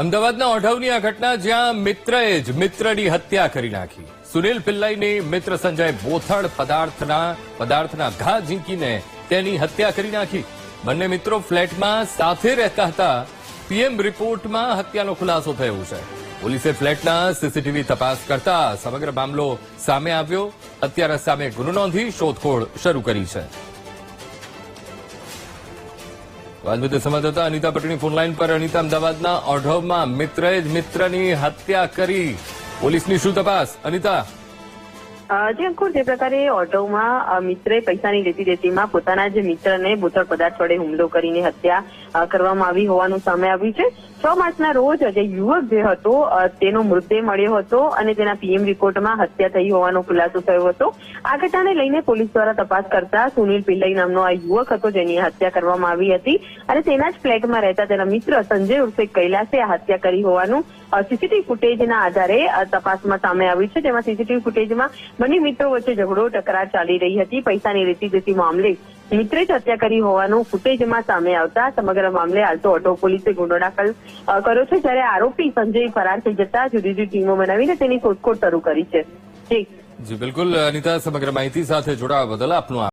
અમદાવાદના ઓઢવની આ ઘટના જ્યાં મિત્રએ જ મિત્રની હત્યા કરી નાખી. સુનિલ પિલ્લાઈની મિત્ર સંજય બોથડ પદાર્થના પદાર્થના ઘા ઝીંકીને તેની હત્યા કરી નાખી. બંને મિત્રો ફ્લેટમાં સાથે રહેતા હતા. પીએમ રિપોર્ટમાં હત્યાનો ખુલાસો થયો છે. પોલીસે ફ્લેટના સીસીટીવી તપાસ કરતા સમગ્ર મામલો સામે આવ્યો. અત્યારે સામે ગુનો નોંધી શોધખોળ શરૂ કરી છે. વાત વિશે સંવાદદાતા અનિતા પટણી ફોનલાઈન પર અનિતા અમદાવાદના ઓઢવમાં મિત્રએ જ મિત્રની હત્યા કરી. પોલીસની શું તપાસ? અનિતા? જે અંકુર જે પ્રકારે ઓટોમાં અ, મિત્રે પૈસાની લેતી દેતીમાં પોતાના જે મિત્રને બોથડ પદાર્થ વડે હુમલો કરીને હત્યા કરવામાં આવી હોવાનું સામે આવ્યું છે. છ માર્ચના રોજ જે યુવક જે હતો તેનો મૃતદેહ મળ્યો હતો અને તેના પીએમ રિપોર્ટમાં હત્યા થઈ હોવાનો ખુલાસો થયો હતો. આ ઘટનાને લઈને પોલીસ દ્વારા તપાસ કરતા સુનિલ પિલ્લઈ નામનો આ યુવક હતો જેની હત્યા કરવામાં આવી હતી અને તેના જ ફ્લેટમાં રહેતા તેના મિત્ર સંજય ઉર્ફે કૈલાસે આ હત્યા કરી હોવાનું સીસીટીવી ફૂટેજના આધારે તપાસમાં સામે આવ્યું છે. જેમાં સીસીટીવી ફૂટેજમાં બંને મિત્રો વચ્ચે ઝઘડો ટકરાર ચાલી રહી હતી. પૈસાની રેતી જતી મામલે મિત્રે જ હત્યા કરી હોવાનું ફૂટેજમાં સામે આવતા સમગ્ર મામલે હાલ તો ઓટો પોલીસે ગુનો દાખલ કર્યો છે. જ્યારે આરોપી સંજય ફરાર થઈ જતા જુદી જુદી ટીમો બનાવીને તેની શોધખોળ શરૂ કરી છે. જી. બિલકુલ, અનિતા, સમગ્ર માહિતી સાથે જોડાવા બદલ આપનો